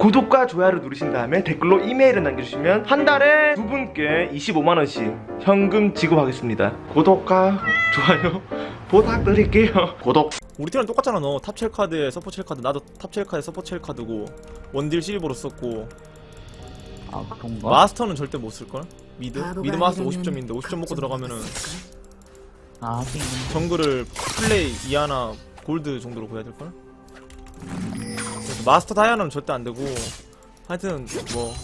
구독과 좋아요를 누르신 다음에 댓글로 이메일을 남겨주시면 한 달에 두 분께 25만원씩 현금 지급하겠습니다. 구독과 좋아요 부탁드릴게요. 구독. 우리 팀랑 똑같잖아 너 탑첼 카드에 서포 첼 카드 나도 탑첼 카드에 서포 첼 카드고 원딜 실버로 썼고 아 그런가? 마스터는 절대 못 쓸걸? 미드? 미드 마스터 아니라면 50점인데 50점 먹고 들어가면은? 아 하긴 정글을 플레이 이하나 골드 정도로 구해야 될걸? 그래서 마스터 다이아나는 절대 안 되고 하여튼 뭐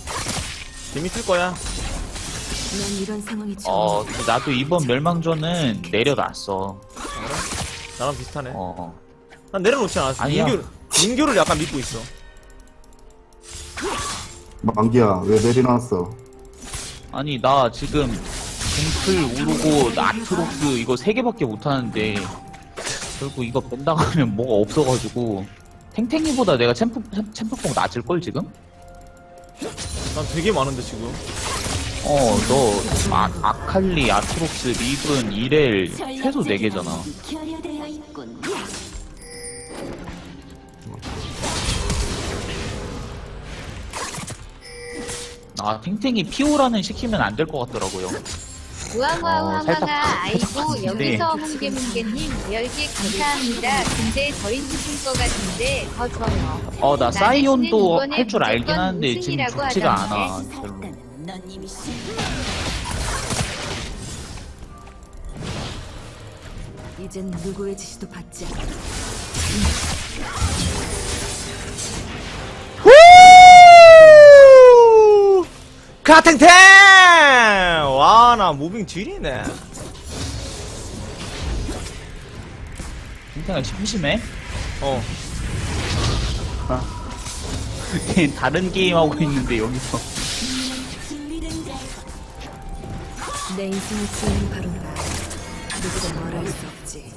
재밌을 거야 난 이런 상황이 처음. 어 근데 나도 이번 멸망전은 내려놨어 나랑 비슷하네 어 난 내려놓지 않았어 아니야. 민규, 민규를 약간 믿고 있어 만기야 왜 내려놨어? 아니 나 지금 동플 우르고 아트록스 이거 세 개밖에 못 하는데 결국 이거 뺀다가면 뭐가 없어가지고 탱탱이보다 내가 챔프 챔프뽕 낮을걸 지금? 난 되게 많은데 지금 어 너 아, 아칼리 아트록스 리븐 이렐 최소 4개잖아 결여되어 있군. 아 탱탱이 피오라는 시키면 안 될 것 같더라고요 우왕우왕 어, 살짝 하마가 아이고 여기서 홍게문게님 10개 감사합니다. 근데 저희 죽을 것 같은데 더 줘요. 어 나 사이온도 할 줄 알긴 하는데 지금 좋지가. 않아 별로 이젠 누구의 지시도 받지 않아. 후! 카탱탱! 와, 나 무빙 지리네. 탱탱아 심심해? 어. 걔 다른 게임 하고 있는데 여기서 내 인생을 지은 바로 나. 누구도 말할 수 없지.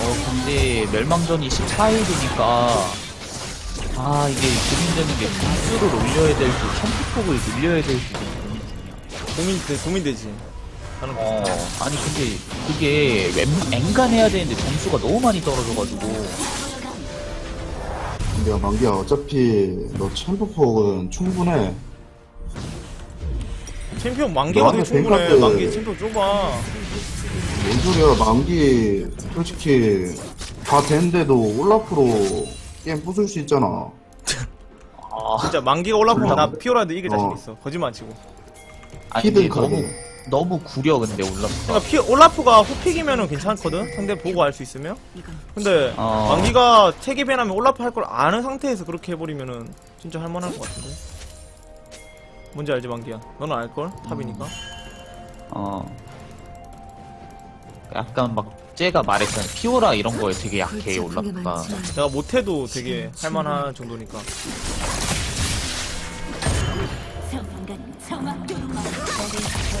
어 근데 멸망전이 14일이니까 아 이게 고민되는 게 분수를 올려야 될지 첨프폭을 늘려야 될지 좀 고민 중이야 고민, 고민되지. 나는 어. 아니 근데 그게 웬 앵간 해야 되는데 점수가 너무 많이 떨어져가지고 야 만기야 어차피 너 챔프폭은 충분해. 챔피언 만개가 되게 너한테 충분해. 뱅카드- 만개 챔피언 좁아. 뭔 소리야 만기 솔직히 다 됐는데도 올라프로 게임 부술 수 있잖아. 아 진짜 만개가 올라오면 나. 피오라도 이길 자신 어. 있어. 거짓말 안 치고. 아니 근데 히든 너무 카드. 너무 구려 근데 올라프가 그러니까 피, 올라프가 후픽이면은 괜찮거든? 상대 보고 알 수 있으면? 근데, 어. 만기가 세개 배나면 올라프 할 걸 아는 상태에서 그렇게 해버리면은 진짜 할만할 것 같은데? 뭔지 알지, 만기야? 너는 알걸? 탑이니까? 어 약간 막 쟤가 말했잖아 피오라 이런 거에 되게 약해 올라프가 내가 못해도 되게 할만한 정도니까.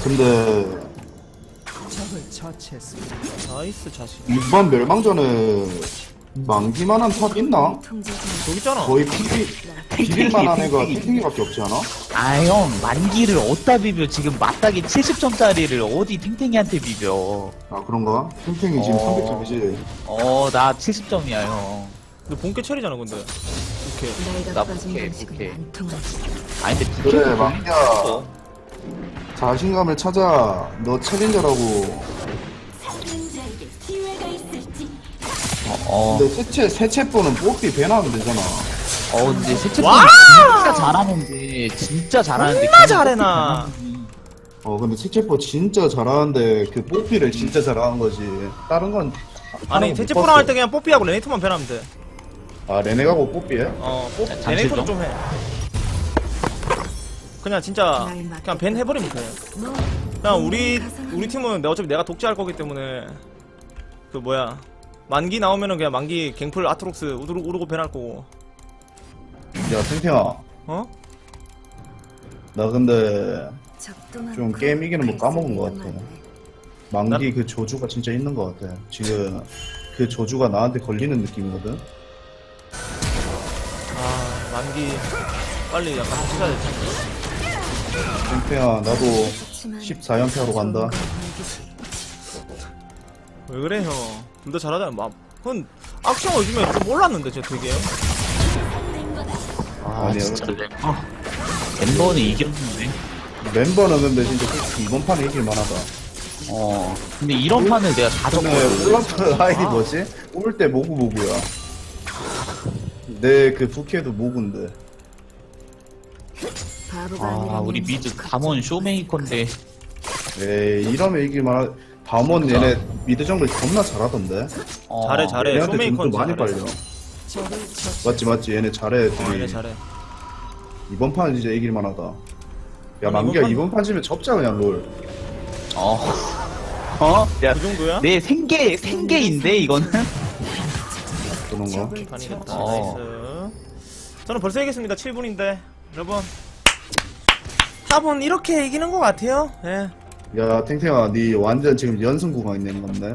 근데 나이스 자식. 이번 멸망전에 만기만한 탑 있나? 여기 있잖아. 거의 비빌 비빌만한 애가 탱탱이밖에 없지 않아? 아형 만기를 어디다 비벼 지금 맞닥이 70점짜리를 어디 탱탱이한테 비벼 아 그런가? 탱탱이 지금 어. 300점이지. 어 나 70점이야 형너 본캐 처리잖아, 근데. 나 오케이, 오케이. 안 통하지. 아니 근데 그래 부캐도 만기야 자신감을 찾아. 너 챌린저라고. 어, 어, 근데 세체 세체포는 뽀삐 배나면 되잖아. 어 근데 세체폰 와! 진짜 잘하는데 진짜 잘하는데 존나 잘해, 나. 어 근데 세체포 진짜 잘하는데 그 뽀삐를 진짜 잘하는 거지. 다른 건 아니, 거 대체 포랑 못할때 그냥 뽀삐하고 레네이트만 배나면 돼. 아 레네가고 뽀삐해? 어, 뽀, 잠시 레네이트도 좀. 좀 해. 그냥 진짜, 그냥 밴 해버리면 돼. 뭐 그냥 우리, 우리 팀은 내 어차피 내가 독재할 거기 때문에, 그 뭐야. 만기 나오면은 그냥 만기 갱플 아트록스 우르, 우르고 밴할 거고. 야 탱탱아 어? 나 근데 좀 많고 게임 이기는 거 까먹은 것 갈색이 같아. 만기 그 저주가 진짜 있는 것 같아. 지금 그 저주가 나한테 걸리는 느낌이거든. 아, 만기. 빨리 약간 해줘야 될 텐데. 탱탱아 나도 그렇지만 14연패 하러 간다. 왜 그래, 형? 둘 다 잘하잖아요. 막, 그건 악션 요즘에 좀 몰랐는데 저 되게. 아 아니요. 진짜 멤버 멤버는 이겼는데 멤버는 근데 진짜 솔직히 이번 판에 이길 만하다. 어 근데 이런 판을 내가 다 근데 졌거든 폴란트 아이디 뭐지? 올 때 모구 모구야. 내 그 부캐도 모구인데. 바보가 아 우리 미드 담원 쇼메이커인데 에이 이러면 이길 만하. 담원 얘네 미드 정글 겁나 잘하던데. 어, 잘해, 잘해. 얘네한테 점수 많이 잘해. 빨려. 맞지 맞지 얘네 잘해. 어, 둘이. 얘네 잘해. 이번 판은 진짜 이길 만 하다. 야 아니, 만기야 이번 판- 이번 판 지면 접자 그냥 롤. 어? 어? 야, 그 정도야? 내 생계, 생계인데, 이거는? 그런 거. 어. 나이스. 저는 벌써 이겼습니다. 7분인데. 여러분. 탑은 이렇게 이기는 것 같아요. 예. 야 탱탱아 니 완전 지금 연승 구간 있는 건데.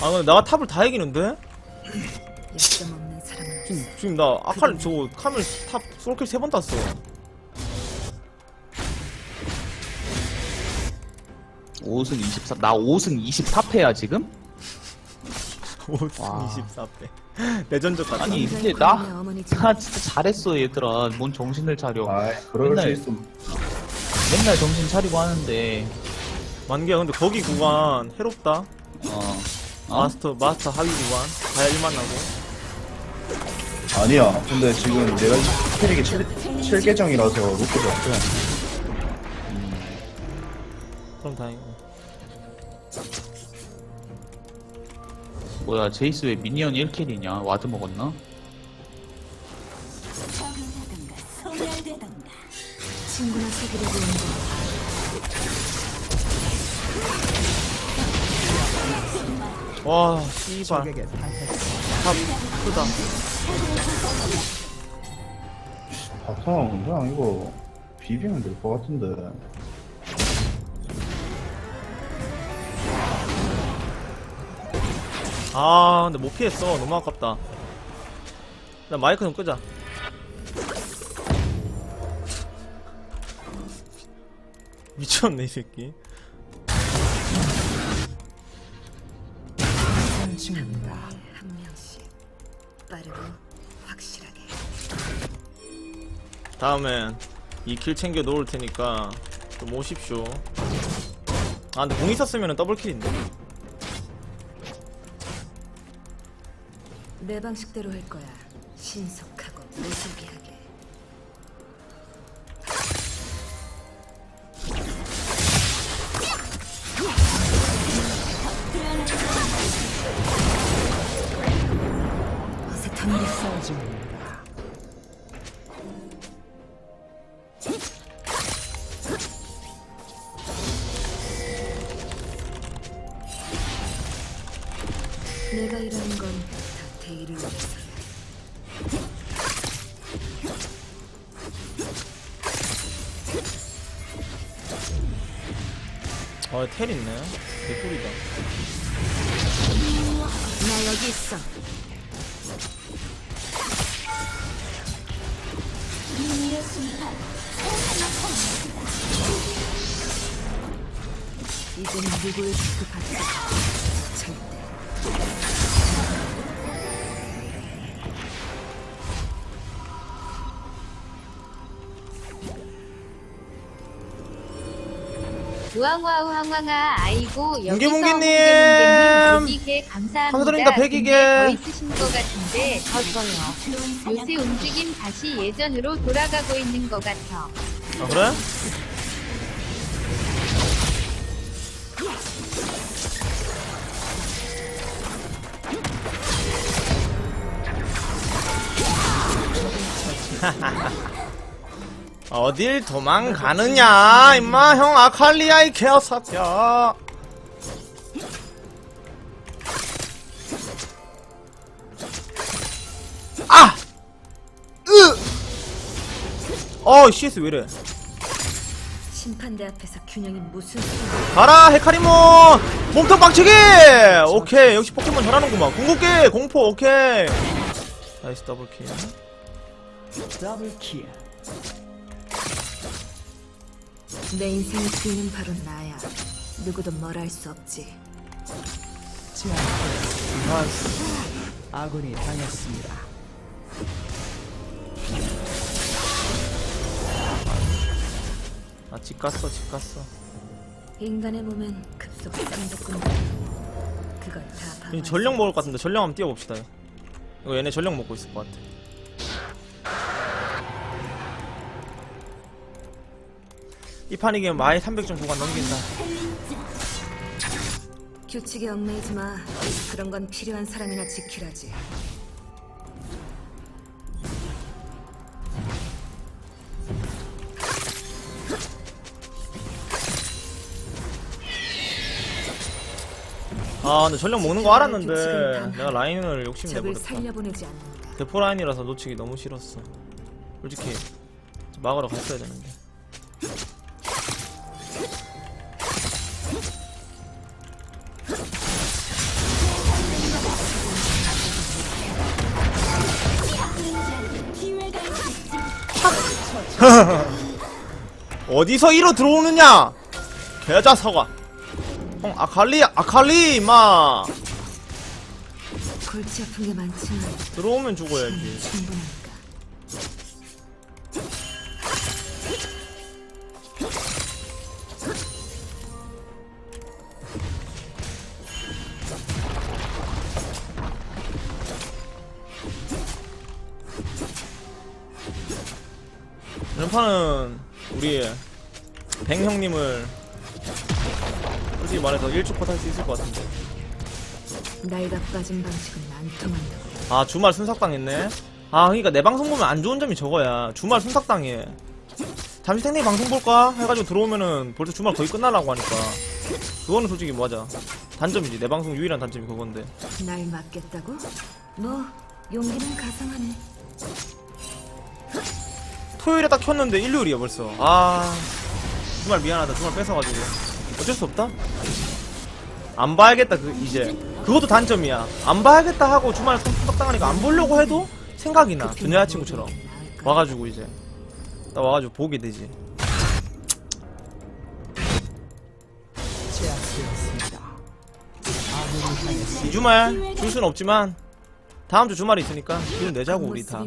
아, 근데 내가 탑을 다 이기는데? 약점 없는 사람은 지금, 지금 나 아칼, 저거, 카멜 탑, 솔킬 세 번 땄어. 오승 24, 나 5승 24패야, 지금? 5승 와. 24배. 내전적 같다. 아니, 근데 나, 나 진짜 잘했어, 얘들아. 뭔 정신을 차려. 아이 그럴 맨날- 수 있음. 맨날 정신 차리고 하는데, 만기야, 근데 거기 구간 해롭다. 어. 어? 마스터, 마스터 하위 구간. 가야 1만 나고. 아니야. 근데 지금 내가 캐릭이 7, 7계정이라서 로크도 없어. 그럼 다행이고. 뭐야, 제이스 왜 미니언 1킬이냐? 와드 먹었나? 친구나 사귀려고 온 거. 와, 씨발. 탑, 크다. 바텀 그냥 이거 비비면 될 것 같은데. 아, 근데 못 피했어. 너무 아깝다. 나 마이크 좀 끄자. 미쳤네, 이 새끼. 한 명씩 빠르고 확실하게. 다음엔 이 킬 챙겨 놓을 테니까 좀 오십시오. 아, 근데 공 있었으면 더블킬인데. 내 방식대로 할 거야. 신속하고 무속하게. 어색합니다. 내가 일하는 건다 대의를 위해서야. 아, 텔 있네. 개꿀이다. 나 여기 있어. 이제는 누구의 그 받지 절대. 우왕와우 황황아 아이고 여기서 뭉게뭉게님! 뭉게뭉게님 여기게 감사합니다. 감사드립니다, 백이게. 근데 더 있으신 것 같은데 더 줘요. 요새 움직임 다시 예전으로 돌아가고 있는 것 같아. 아, 그래? 어딜 도망가느냐 임마. 형 아칼리아 이 개새끼야. 아! 으! 어 CS 왜이래? 심판대 앞에서 균형이 무슨 소리야? 가라 헤카리몬! 몸통 박치기! 오케이 역시 포켓몬 잘하는구만. 궁극기 공포 오케이. 나이스 더블킬 내 인생의 주인은 바로 나야. 누구도 뭘할수 없지. 아군이 당했습니다. 아 집 갔어 집 갔어 인간의 몸엔 급속 쌍독군 그걸 다 전력 수 먹을 것 같은데 전력 한번 뛰어봅시다 이거 얘네 전력 먹고 있을 것 같아 이 판 이기면 마이 300점 구간 넘긴다 규칙에 얽매이지 마. 그런 건 필요한 사람이나 지키라지. 아 근데 전력 먹는 거 알았는데 내가 라인을 욕심 적을 내버렸다 살려보내지 않는다. 대포 라인이라서 놓치기 너무 싫었어 솔직히 좀 막으러 갔어야 되는데 어디서 이로 들어오느냐? 개자석아 형 아칼리 아칼리 임마. 골치 아픈 게 많지만 들어오면 죽어야지. 충분하 니까. 이런 판은 우리 뱅 형님을 솔직히 말해서 일주컷 할 수 있을 것 같은데 나이가 빠진 방식은 안 통한다고. 아 주말 순삭당했네 아 그니까 내 방송 보면 안 좋은 점이 저거야 주말 순삭당해 잠시 생내 방송 볼까? 해가지고 들어오면은 벌써 주말 거의 끝나려고 하니까 그거는 솔직히 맞아 단점이지 내 방송 유일한 단점이 그건데 날 맞겠다고? 뭐 용기는 가상하네. 토요일에 딱 켰는데 일요일이야 벌써. 아 주말 미안하다. 주말 뺏어가지고. 어쩔 수 없다. 안 봐야겠다 그 이제. 그것도 단점이야. 안 봐야겠다 하고 주말에 손떡당하니까 안 보려고 해도 생각이 나전 여자친구처럼. 나을까? 와가지고 이제. 나 와가지고 보게 되지. 이 주말 줄 수는 없지만 다음 주 주말이 있으니까 길 내자고 우리 다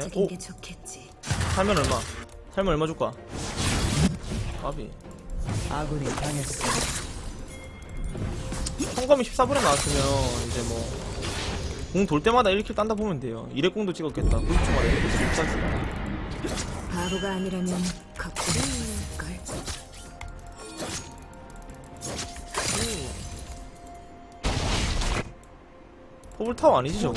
적인 오. 살면 얼마? 살면 얼마 줄까? 까비. 아군이 당했습니다. 성검이 14분에 나왔으면 이제 뭐 공 돌 때마다 1킬 딴다 보면 돼요. 2렉공도 찍었겠다. 90초마다 1킬 찍었어 바보가 아니라면 걱 퍼블타워 아니지 저거.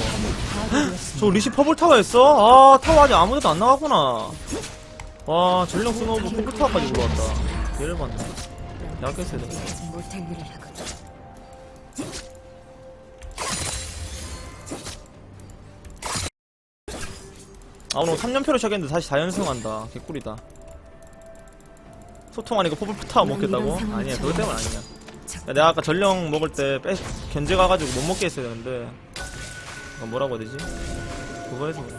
저 리시 퍼블타워였어? 아 타워 아직 아무데도 안 나가구나 와 전령 스노우볼 퍼블타워까지 올라왔다 얘를 봤네 약했어야 돼. 아 오늘 3연패로 시작했는데 다시 4연승한다 개꿀이다 소통하니까 퍼블타워 먹겠다고? 아니야 그것 때문 아니야 야, 내가 아까 전령 먹을 때 빼, 견제 가가지고 못 먹게 했어야 되는데 이거 뭐라고 해야 되지? 그거 해서 그래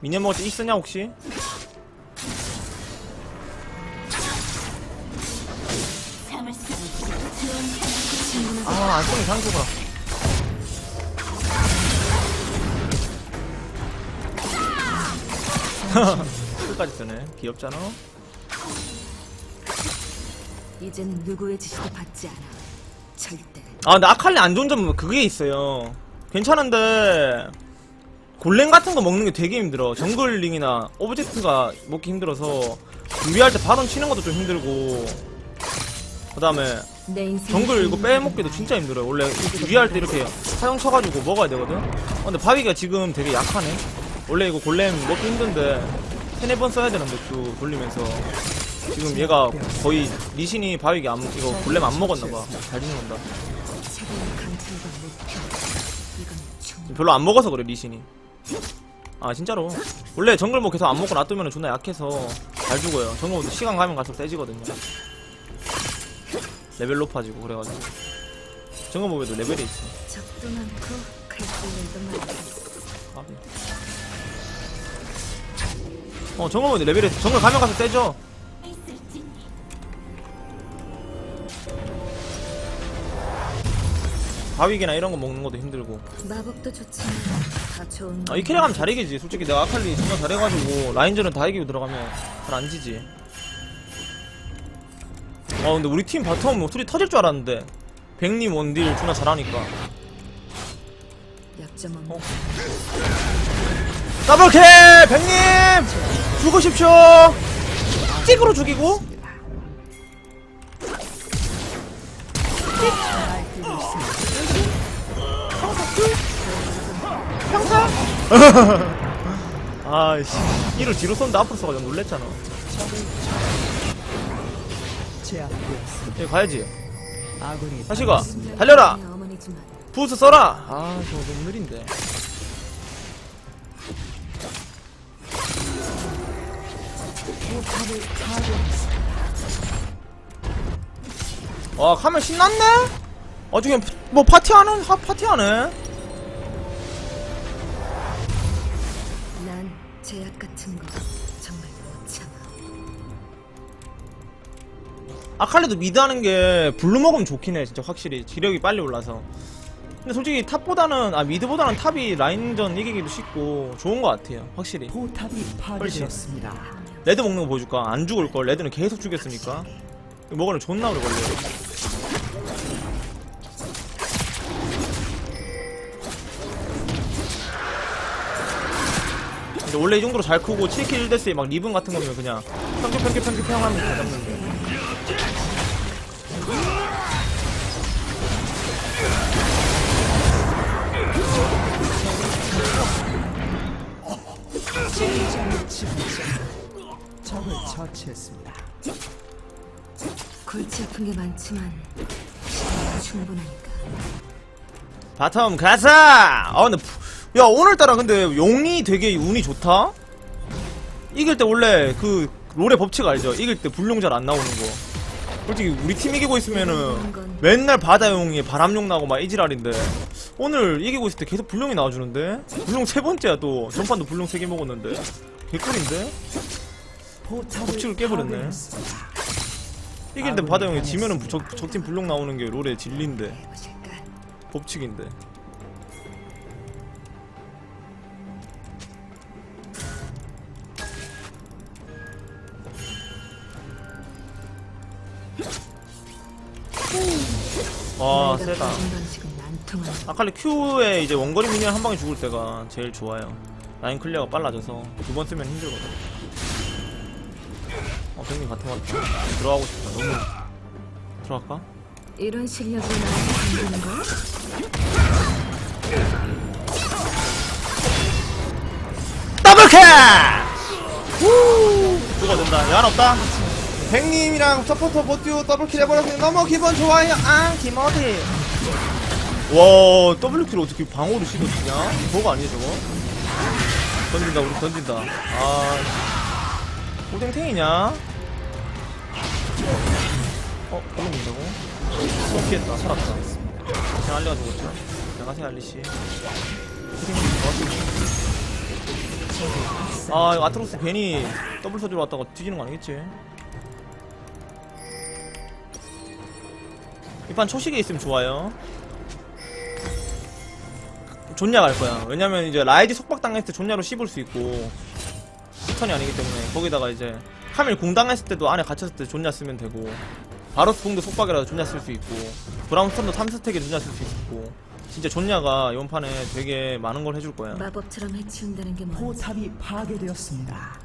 미니언 먹을 때이 쓰냐 혹시? 아안 쓰면 장수가 끝까지 쓰네 귀엽잖아 이젠 누구의 지시도 받지 않아. 절대. 아 근데 아칼리 안 좋은 점은 그게 있어요. 괜찮은데 골렘 같은 거 먹는 게 되게 힘들어. 정글링이나 오브젝트가 먹기 힘들어서 준비할 때 바론 치는 것도 좀 힘들고. 그 다음에. 정글 이거 빼먹기도 진짜 힘들어요. 원래 유리할 때 이렇게 사용 쳐가지고 먹어야 되거든? 어, 근데 바위가 지금 되게 약하네. 원래 이거 골렘 먹기 힘든데 세네 번 써야 되는데 쭉 돌리면서. 지금 얘가 거의 리신이 바위기 안 이거 골렘 안 먹었나봐. 잘 죽는다 별로 안 먹어서 그래 리신이. 아 진짜로. 원래 정글 뭐 계속 안 먹고 놔두면 존나 약해서 잘 죽어요. 정글 시간 가면 갈수록 세지거든요. 레벨 높아지고 그래가지고. 정글 보에도 레벨이 있어 많고. 까비. 어 정글 보에도 레벨이 정글 가면 가서 세죠 바위기나 이런 거 먹는 것도 힘들고 마법도 좋지만 다 좋은 아, 이 캐릭 하면 잘 이기지 솔직히 내가 아칼리 정말 잘해가지고 라인전은 다 이기고 들어가면 잘 안 지지 아 근데 우리 팀 바텀 뭐 둘이 터질 줄 알았는데 백님 원딜 존나 잘하니까 약점 없는 어. 더블킬! 백님! 죽으십시오! 찍으로 죽이고 아이씨 이를 뒤로 쏜다 앞으로 쏘가지고 놀랬잖아 제압되었습니다. 여기 가야지 아군이 다시 가 당했습니다. 달려라 부스 써라 아 저거 너무 느린데 와 카멜 신났네? 어중에 뭐 파티하는 하 파티하네 제약 같은 거 정말 못 참아. 아칼리도 미드 하는 게 블루 먹으면 좋긴 해 진짜 확실히. 지력이 빨리 올라서. 근데 솔직히 탑보다는 아 미드보다는 탑이 라인전 이기기도 쉽고 좋은 것 같아요 확실히. 포탑이 파괴되었습니다. 레드 먹는 거 보여줄까? 안 죽을 걸. 레드는 계속 죽였으니까. 먹으면 존나 오래 걸려 근데 원래 이 정도로 잘 크고 7킬 1데스에 막 리븐 같은 거면 그냥 평균 평균 평균 평 하면 다 잡는데 적을 처치했습니다. 골치 아픈 게 많지만 시간이 충분하니까. 바텀 가자! 아 근데 푸- 야 오늘따라 근데 용이 되게 운이 좋다? 이길 때 원래 그 롤의 법칙 알죠? 이길 때 불용 잘 안 나오는 거 솔직히 우리 팀 이기고 있으면은 맨날 바다용이 바람용 나고 막 이지랄인데 오늘 이기고 있을 때 계속 불용이 나와주는데 불용 세 번째야 또 전판도 불용 세 개 먹었는데 개꿀인데? 법칙을 깨버렸네. 이길 때 바다용이 지면은 적팀 불용 나오는 게 롤의 진리인데? 법칙인데 와 세다 방식은 안 통하는 아칼리 Q에 이제 원거리 미니언 한 방에 죽을 때가 제일 좋아요 라인 클리어가 빨라져서 두 번 쓰면 힘들거든 어 백님 같은 거 같다 들어가고 싶다 너무 들어갈까? 이런 실력이 나한테 담기는 걸? 더블캐! 누가 된다. 야한 없다. 백님이랑 서포터 버튜 더블킬 해버렸으니 너무 기분 좋아요. 아, 김어디. 와, 더블킬 어떻게 방어를 씹어주냐? 뭐가 아니야, 저거? 던진다, 우리 던진다. 아, 오땡탱이냐? 어, 걸린다고? 어, 피했다. 살았다. 그냥 알리가 죽었죠. 안녕하세요, 알리씨. 아 아트로스 괜히 더블 서주러 왔다가 뒤지는 거 아니겠지? 이판 초식에 있으면 좋아요. 존냐 갈 거야. 왜냐면 이제 라이즈 속박 당했을 때 존냐로 씹을 수 있고 스턴이 아니기 때문에 거기다가 이제 카밀 공 당했을 때도 안에 갇혔을 때 존냐 쓰면 되고 바로스 공도 속박이라도 존냐 쓸 수 있고 브라운 스턴도 3스택에 존냐 쓸 수 있고 진짜 존냐가 이번 판에 되게 많은 걸 해줄 거야. 마법처럼 해치운다는 게 뭔지. 포탑이 파괴되었습니다.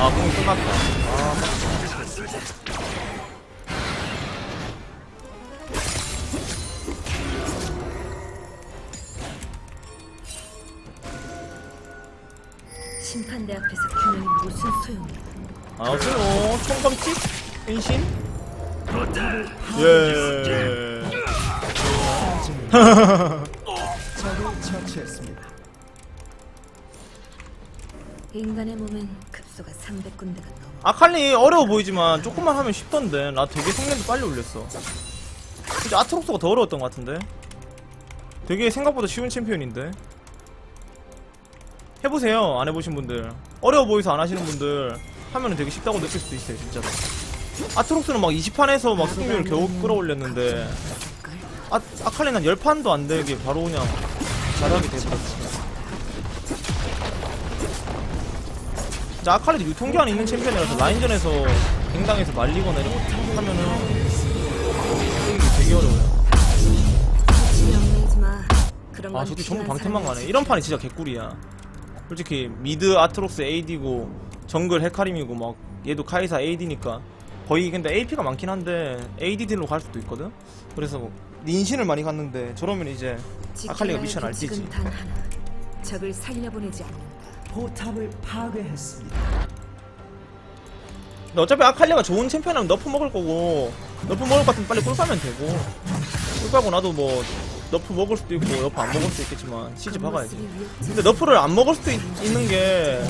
아 공이 끝났다 아 심판대 앞에서 안녕하세요. 총검찍 인신? 예. 적을 처치했습니다. 인간의 몸엔 급소가 300군데가 넘어. 아칼리 어려워 보이지만 조금만 하면 쉽던데. 나 되게 성능도 빨리 올렸어. 진짜 아트록스가 더 어려웠던 것 같은데? 되게 생각보다 쉬운 챔피언인데? 해보세요 안 해보신 분들 어려워 보여서 안 하시는 분들 하면은 되게 쉽다고 느낄 수도 있어요 진짜로. 아트록스는 막 20판에서 막 승률 겨우 끌어올렸는데 아, 아칼리는 10판도 안 되게 바로 그냥 잘하게 되더라고요 진짜 아칼리도 유통기한 있는 챔피언이라서 라인전에서 갱당해서 말리거나 이런 거 하면은 되게 어려워요. 아건 저도 전부 방템만 가네. 이런 판이 진짜 개꿀이야 솔직히 미드 아트록스 AD고 정글 헤카림이고 막 얘도 카이사 AD니까 거의 근데 AP가 많긴 한데 AD 딜로 갈 수도 있거든 그래서 뭐 닌신을 많이 갔는데 저러면 이제 아칼리가 할 미션 알지지. 적을 살려보내지 않는다. 포탑을 파괴했습니다. 근데 어차피 아칼리가 좋은 챔피언이면 너프 먹을 거고 너프 먹을 것 같으면 빨리 꿀 까면 되고 꿀 까고 나도 뭐 너프 먹을 수도 있고 너프 안 먹을 수도 있겠지만 시즈 박아야지. 근데 너프를 안 먹을 수도 있, 는게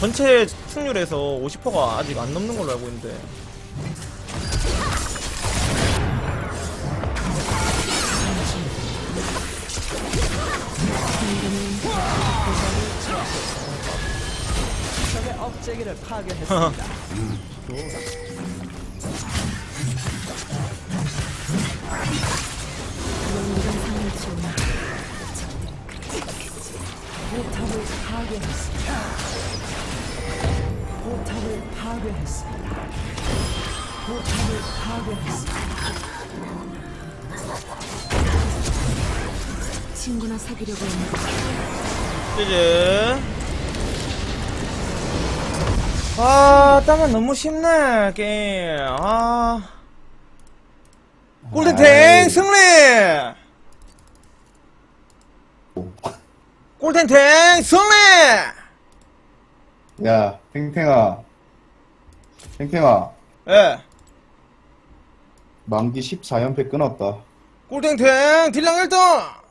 전체 승률에서 50%가 아직 안 넘는 걸로 알고 있는데. 적의 업체기를 파괴했습니다. 친구나 사귀려고 했는 거 이제. 아 따면 너무 쉽네 게임. 아. 골든탱 승리! 골든탱 승리! 야 탱탱아. 탱탱아. 예. 만기 14연패 끊었다. 골든탱 딜량 1등